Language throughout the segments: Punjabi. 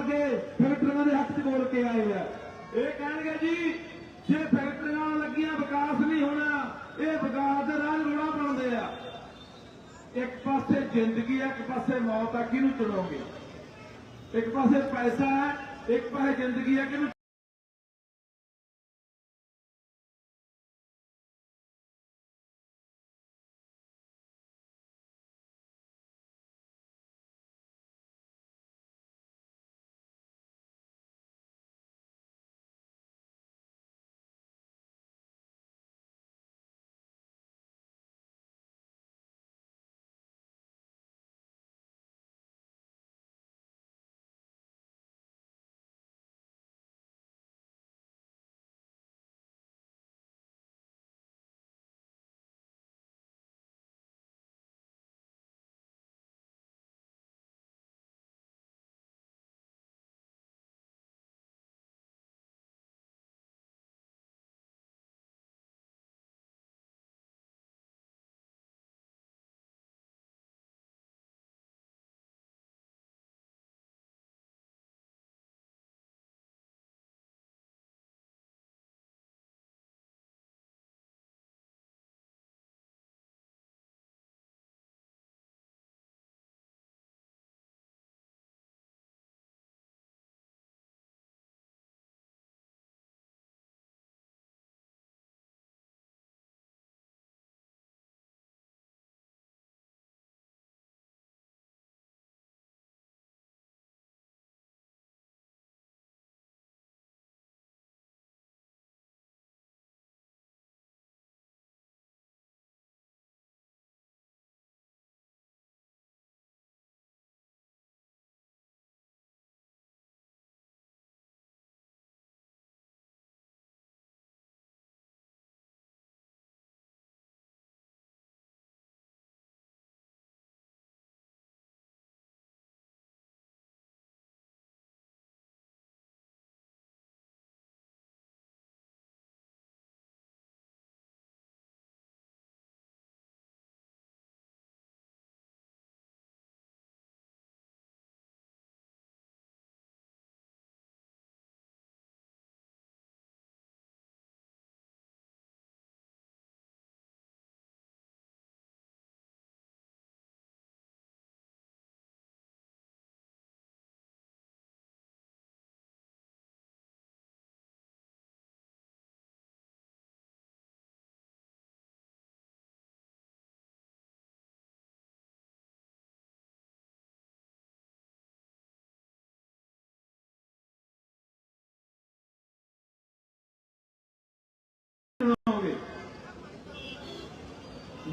ਵਰਗੇ ਫੈਕਟਰੀਆਂ ਦੇ ਹੱਕ 'ਚ ਬੋਲ ਕੇ ਆਏ ਆ। ਇਹ ਕਹਿਣਗੇ ਜੀ, ਜੇ ਫੈਕਟਰੀਆਂ ਲੱਗੀਆਂ, ਵਿਕਾਸ ਨਹੀਂ ਹੋਣਾ, ਇਹ ਵਿਕਾਸ ਦੇ ਰਾਹ ਰੋੜਾ ਬਣਾਉਂਦੇ ਆ। ਇੱਕ ਪਾਸੇ ਜ਼ਿੰਦਗੀ ਹੈ ਇੱਕ ਪਾਸੇ ਮੌਤ ਆ, ਕਿਹਨੂੰ ਚੁਣੋਗੇ? ਇੱਕ ਪਾਸੇ ਪੈਸਾ ਹੈ ਇੱਕ ਪਾਸੇ ਜ਼ਿੰਦਗੀ ਹੈ ਕਿਹਨੂੰ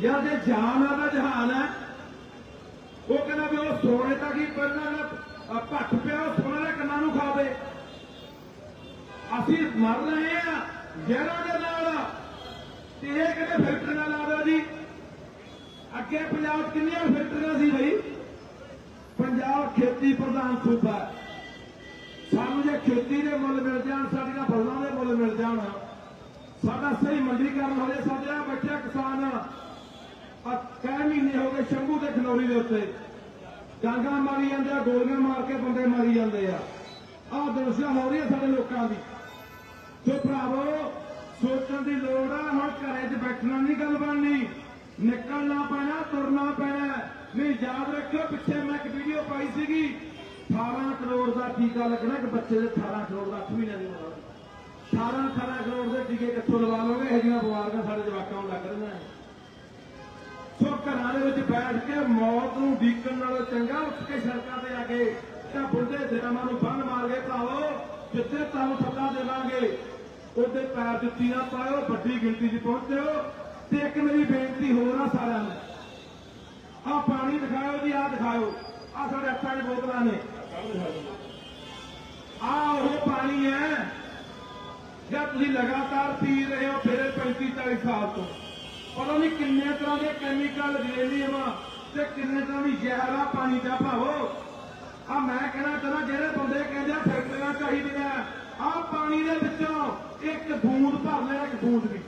ਜਾਂ ਜੇ ਜਾਨ ਆ ਦਾ ਜਹਾਨ ਹੈ ਉਹ ਕਹਿੰਦਾ ਵੀ ਉਹ ਸੋਨੇ ਤੱਕ ਹੀ ਪਹਿਲਾਂ ਨਾ ਭੱਠ ਪਿਆ, ਉਹ ਸੋਨੇ ਦੇ ਕੰਨਾਂ ਨੂੰ ਖਾਵੇ। ਅਸੀਂ ਮਰ ਰਹੇ ਆ, ਜ਼ਹਿਰਾਂ ਦੇ ਨਾਲ। ਤੇ ਇਹ ਕਹਿੰਦੇ ਫੈਕਟਰੀਆਂ ਲਾ ਦਿਓ ਜੀ। ਅੱਗੇ ਪੰਜਾਬ ਕਿੰਨੀਆਂ ਫੈਕਟਰੀਆਂ ਸੀ ਬਈ? ਪੰਜਾਬ ਖੇਤੀ ਪ੍ਰਧਾਨ ਸੂਬਾ। ਹੈ। ਸਾਨੂੰ ਜੇ ਖੇਤੀ ਦੇ ਮੁੱਲ ਮਿਲ ਜਾਣ, ਸਾਡੀਆਂ ਫਸਲਾਂ ਦੇ ਮੁੱਲ ਮਿਲ ਜਾਣ। ਸਾਡਾ ਸਹੀ ਮੰਡੀਕਰਨ ਹੋ ਜਾਏ ਸਾਡੇ ਆ ਕਿਸਾਨ ਆ ਕਈ ਮਹੀਨੇ ਹੋ ਗਏ ਸ਼ੰਭੂ ਤੇ ਖਨੌਰੀ ਦੇ ਉੱਤੇ। ਡਾਂਗਾ ਮਾਰੀ ਜਾਂਦੇ ਆ, ਗੋਲੀਆਂ ਮਾਰ ਕੇ ਬੰਦੇ ਮਾਰੀ ਜਾਂਦੇ ਆ। ਆਹ ਦੁਰਸ਼ਾ ਹੋ ਰਹੀ ਹੈ ਸਾਡੇ ਲੋਕਾਂ ਦੀ। ਸੋ ਭਰਾਵੋ, ਸੋਚਣ ਦੀ ਲੋੜ ਆ, ਹੁਣ ਘਰੇ 'ਚ ਬੈਠਣਾ ਨਹੀਂ ਗੱਲ ਬਣਨੀ। ਨਿਕਲਣਾ ਪੈਣਾ, ਤੁਰਨਾ ਪੈਣਾ। ਨਹੀਂ, ਯਾਦ ਰੱਖਿਓ, ਪਿੱਛੇ ਮੈਂ ਇੱਕ ਵੀਡੀਓ ਪਾਈ ਸੀਗੀ। 18 ਕਰੋੜ ਦਾ ਟੀਕਾ ਲੱਗਣਾ, ਇੱਕ ਬੱਚੇ ਦੇ 18 ਕਰੋੜ ਦਾ 8 ਮਹੀਨੇ ਦੀ ਉਮਰ 18 18 ਕਰੋੜ ਦੇ ਟੀਕੇ ਕਿੱਥੋਂ ਲਵਾ ਲੋਗੇ ਇਹ ਜਿਹੀਆਂ ਬਿਮਾਰੀਆਂ ਸਾਡੇ ਜਵਾਕਾਂ ਨੂੰ ਲੱਗ ਰਹੀਆਂ ਨੇ। ਘਰਾਂ ਦੇ ਵਿੱਚ ਬੈਠ ਕੇ ਮੌਤ ਨੂੰ ਡੀਕਣ ਨਾਲੋਂ ਚੰਗਾ, ਉੱਠ ਕੇ ਸੜਕਾਂ ਤੇ ਆ ਕੇ ਤਾਂ ਬੁੱਢੇ ਦਿਨਾਂ ਨੂੰ ਬੰਨ ਮਾਰ ਕੇ ਭਾਵੋ ਜਿੱਥੇ ਤੁਹਾਨੂੰ ਸੱਦਾ ਦੇਵਾਂਗੇ, ਉਹਦੇ ਪੈਰ ਜੁੱਤੀ ਨਾ ਪਾਇਓ, ਵੱਡੀ ਗਿਣਤੀ 'ਚ ਪਹੁੰਚਿਓ ਤੇ ਇੱਕ ਮੇਰੀ ਬੇਨਤੀ ਹੋਰ ਆ ਸਾਰਿਆਂ ਨੂੰ। ਆ ਪਾਣੀ ਦਿਖਾਓ ਜੀ, ਆ ਦਿਖਾਓ। ਆ ਸਾਡੇ ਹੱਥਾਂ 'ਚ ਬੋਤਲਾਂ ਨੇ। ਆ ਉਹ ਪਾਣੀ ਹੈ ਜਾਂ ਤੁਸੀਂ ਲਗਾਤਾਰ ਪੀ ਰਹੇ ਹੋ, ਫਿਰ 35 40 ਸਾਲ ਤੋਂ। ਪਤਾ ਨਹੀਂ ਕਿੰਨੇ ਤਰ੍ਹਾਂ ਦੇ ਕੈਮੀਕਲ ਰੇਡੀਅਮ ਤੇ ਕਿੰਨੇ ਤਰ੍ਹਾਂ ਦੀ ਜ਼ਹਿਰ ਪਾਣੀ ਦਾ ਭਾਵੋ। ਆ ਮੈਂ ਕਹਿਣਾ ਚਾਹੁੰਦਾ, ਜਿਹੜੇ ਬੰਦੇ ਕਹਿੰਦੇ ਆ ਫੈਕਟਰੀਆਂ ਚਾਹੀਦੀਆਂ ਆ ਪਾਣੀ ਦੇ ਵਿੱਚੋਂ ਇੱਕ ਬੂੰਦ ਭਰ ਲੈਣਾ ਇੱਕ ਬੂੰਦ ਵੀ।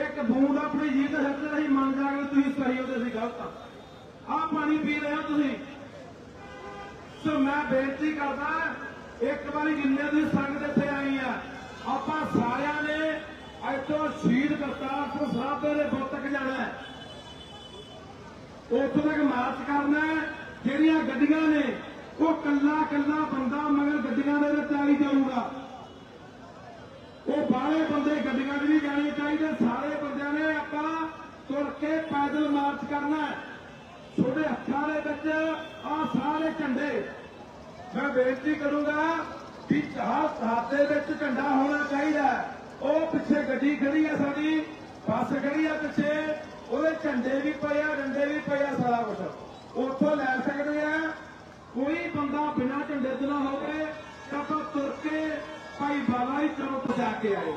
ਇੱਕ ਬੂੰਦ ਆਪਣੀ ਜੀਭ ਦੇ ਸਿਰ ਤੇ ਅਸੀਂ ਮੰਨ ਜਾਗੇ ਤੁਸੀਂ ਸਹੀ ਹੋ ਤੇ ਗਲਤ ਆ। ਆ ਪਾਣੀ ਪੀ ਰਹੇ ਹੋ ਤੁਸੀਂ। ਸੋ ਮੈਂ ਬੇਨਤੀ ਕਰਦਾ, ਇੱਕ ਵਾਰੀ ਜਿੰਨੇ ਦੀ ਸੰਗਤ ਇੱਥੇ ਆਈ ਆ, ਆਪਾਂ ਇੱਥੋਂ ਸ਼ਹੀਦ ਕਰਤਾਰਪੁਰ ਸਾਹਿਬ ਸਰਾਭੇ ਦੇ ਬੁੱਤ ਤੱਕ ਜਾਣਾ ਹੈ ਉੱਥੋਂ ਤੱਕ ਮਾਰਚ ਕਰਨਾ ਜਿਹੜੀਆਂ ਗੱਡੀਆਂ ਨੇ, ਉਹ ਕੱਲਾ ਕੱਲਾ ਬੰਦਾ ਮਗਰ ਗੱਡੀਆਂ ਦੇ ਵਿੱਚ ਆਈ ਜਾਊਗਾ। ਉਹ ਬਾਹਲੇ ਬੰਦੇ ਗੱਡੀਆਂ 'ਚ ਨਹੀਂ ਜਾਣੇ ਚਾਹੀਦੇ, ਸਾਰੇ ਬੰਦਿਆਂ ਨੇ ਆਪਾਂ ਤੁਰ ਕੇ ਪੈਦਲ ਮਾਰਚ ਕਰਨਾ ਛੋਟੇ ਹੱਥਾਂ ਦੇ ਵਿੱਚ ਆ ਸਾਰੇ ਝੰਡੇ। ਮੈਂ ਬੇਨਤੀ ਕਰੂੰਗਾ ਕਿ ਹਰ ਹੱਥ ਦੇ ਵਿੱਚ ਝੰਡਾ ਹੋਣਾ ਚਾਹੀਦਾ ਉਹ ਪਿੱਛੇ ਗੱਡੀ ਖੜੀ ਹੈ ਸਾਡੀ, ਬੱਸ ਖੜੀ ਹੈ ਪਿੱਛੇ, ਉਹਦੇ ਝੰਡੇ ਵੀ ਪਏ ਆ, ਡੰਡੇ ਵੀ ਪਏ ਆ ਸਾਰਾ ਕੁਝ ਉੱਥੋਂ ਲੈ ਸਕਦੇ ਆ, ਕੋਈ ਬੰਦਾ ਬਿਨਾਂ ਝੰਡੇ ਤੋਂ ਨਾ ਹੋਵੇ, ਤਾਂ ਆਪਾਂ ਤੁਰ ਕੇ ਭਾਈ ਬਾਬਾ ਹੀ ਚਲੋ ਜਾ ਕੇ ਆਏ।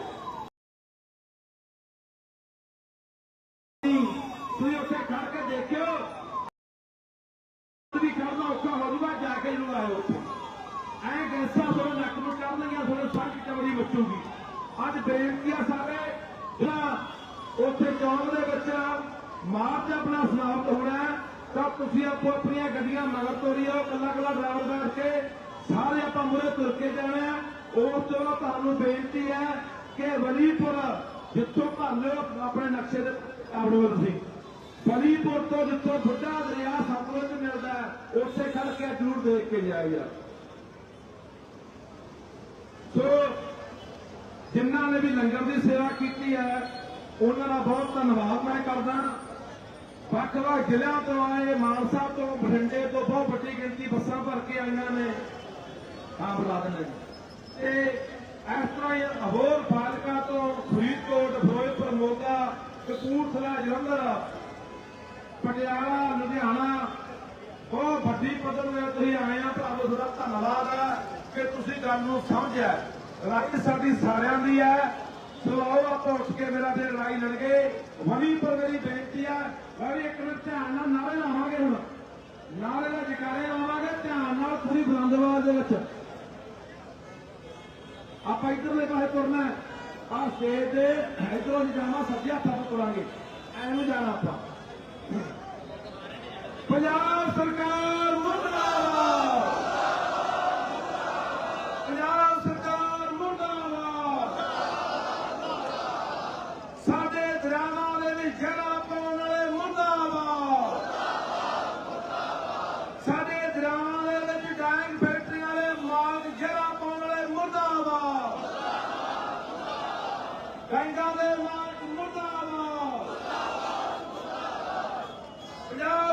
ਤੁਸੀਂ ਉੱਥੇ ਖੜ ਕੇ ਦੇਖਿਓ। ਵੀ ਕਰਨਾ ਔਖਾ ਹੋ ਜੂਗਾ, ਜਾ ਕੇ ਜਰੂਰ ਆਇਓ ਉੱਥੇ। ਐ ਗੈਸਾਂ ਤੁਹਾਡੇ ਨੱਕ ਨੂੰ ਚੜਨਗੀਆਂ ਤੁਹਾਡੇ ਸੱਚ ਚਮੜੀ ਬਚੂਗੀ ਅੱਜ ਬੇਨਤੀ ਆ ਸਾਰੇ ਜਿਹੜਾ ਉੱਥੇ ਚੌਂਕ ਦੇ ਵਿੱਚ ਮਾਰਚ ਆਪਣਾ ਸਮਾਪਤ ਹੋਣਾ ਤਾਂ ਤੁਸੀਂ ਆਪੋ ਆਪਣੀਆਂ ਗੱਡੀਆਂ ਮਗਰ ਤੋਰੀਓ ਕੱਲਾ ਕੱਲਾ ਡਰਾਈਵਰ ਬੈਠ ਕੇ ਸਾਰੇ ਆਪਾਂ ਮੁਰੇ ਤੁਰ ਕੇ ਜਾਣਾ ਉਸ ਤੋਂ ਤੁਹਾਨੂੰ ਬੇਨਤੀ ਹੈ ਕਿ ਵਲੀਪੁਰ ਜਿੱਥੋਂ ਭਰ ਲਿਓ ਆਪਣੇ ਨਕਸ਼ੇ ਦੇ ਆਪਣੋ ਤੁਸੀਂ। ਬਲੀਪੁਰ ਤੋਂ ਜਿੱਥੋਂ ਬੁੱਢਾ ਦਰਿਆ ਸਤਲੁਜ ਮਿਲਦਾ ਹੈ, ਉੱਥੇ ਖੜ ਕੇ ਜ਼ਰੂਰ ਦੇਖ ਕੇ ਜਾਈਏ ਸੋ ਜਿਨ੍ਹਾਂ ਨੇ ਵੀ ਲੰਗਰ ਦੀ ਸੇਵਾ ਕੀਤੀ ਹੈ, ਉਹਨਾਂ ਦਾ ਬਹੁਤ ਧੰਨਵਾਦ ਮੈਂ ਕਰਦਾ। ਵੱਖ-ਵੱਖ ਜ਼ਿਲ੍ਹਿਆਂ ਤੋਂ ਆਏ, ਮਾਨਸਾ ਤੋਂ, ਬਠਿੰਡੇ ਤੋਂ ਬਹੁਤ ਵੱਡੀ ਗਿਣਤੀ ਬੱਸਾਂ ਭਰ ਕੇ ਆਈਆਂ ਨੇ। ਹਾਂ ਬੁਲਾ ਦਿੰਦੇ ਤੇ ਇਸ ਤਰ੍ਹਾਂ ਹੀ ਹੋਰ ਫਾਜ਼ਿਲਕਾ ਤੋਂ ਫਰੀਦਕੋਟ, ਫਿਰੋਜ਼ਪੁਰ, ਮੋਗਾ, ਕਪੂਰਥਲਾ, ਜਲੰਧਰ, ਪਟਿਆਲਾ, ਲੁਧਿਆਣਾ, ਬਹੁਤ ਵੱਡੀ ਪੱਧਰ ਤੇ ਤੁਸੀਂ ਆਏ ਆ। ਤੁਹਾਨੂੰ ਤੁਹਾਡਾ ਧੰਨਵਾਦ ਹੈ ਕਿ ਤੁਸੀਂ ਗੱਲ ਨੂੰ ਸਮਝਿਆ। ਲੜਾਈ ਸਾਡੀ ਸਾਰਿਆਂ ਦੀ ਹੈ। ਸੋ ਆਓ ਆਪਾਂ ਉੱਠ ਕੇ ਮੇਰਾ ਤੇ ਲੜਾਈ ਲੜ ਗਏ ਪਰ ਮੇਰੀ ਬੇਨਤੀ ਹੈ ਮੈਂ ਇੱਕ ਮਿੰਟ ਧਿਆਨ ਨਾਲ ਨਾਰੇ ਲਾਵਾਂਗੇ ਹੁਣ। ਨਾਰੇ ਦਾ ਜਕਾਰੇ ਲਾਵਾਂਗੇ, ਧਿਆਨ ਨਾਲ ਪੂਰੀ ਬੁਲੰਦਵਾਜ਼ ਦੇ ਵਿੱਚ। ਆਪਾਂ ਇਧਰਲੇ ਪਾਸੇ ਤੁਰਨਾ ਆ ਸਟੇਜ ਦੇ ਇਧਰੋਂ ਜਾਣਾ ਸੱਜਿਆ ਹੱਥ ਤੁਰਾਂਗੇ। ਐਨੂੰ ਜਾਣਾ ਆਪਾਂ। ਪੰਜਾਬ ਸਰਕਾਰ ਮੁਰਦਾਬਾਦ ਪੰਜਾਬ ਸਰਕਾਰ ਮੁਰਦਾਬਾਦ ਸਾਡੇ ਦਰਿਆਵਾਂ ਦੇ ਵਿੱਚ ਜੜਾ ਪਾਉਣ ਵਾਲੇ ਮੁਰਦਾਬਾਦ ਸਾਡੇ ਦਰਿਆਵਾਂ ਦੇ ਵਿੱਚ ਡਾਇੰਗ ਫੈਕਟਰੀਆਂ ਵਾਲੇ ਮਾਲਕ ਜੜਾ ਪਾਉਣ ਵਾਲੇ ਮੁਰਦਾਬਾਦ ਗੰਗਾ ਦੇ ਮਾਲਕ ਮੁਰਦਾਬਾਦ। ਪੰਜਾਬ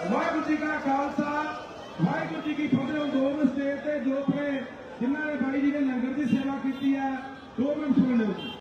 ਵਾਹਿਗੁਰੂ ਜੀ ਕਾ ਖਾਲਸਾ, ਵਾਹਿਗੁਰੂ ਜੀ ਕੀ ਫਤਿਹ। ਉਹ ਦੋ ਮਿੰਟ ਸਟੇਜ ਤੇ ਜੋ ਆਪਣੇ ਜਿਨ੍ਹਾਂ ਨੇ ਬਾਈ ਜੀ ਨੇ ਲੰਗਰ ਦੀ ਸੇਵਾ ਕੀਤੀ ਹੈ, ਦੋ ਮਿੰਟ ਸੁਣ। ਲਿਓ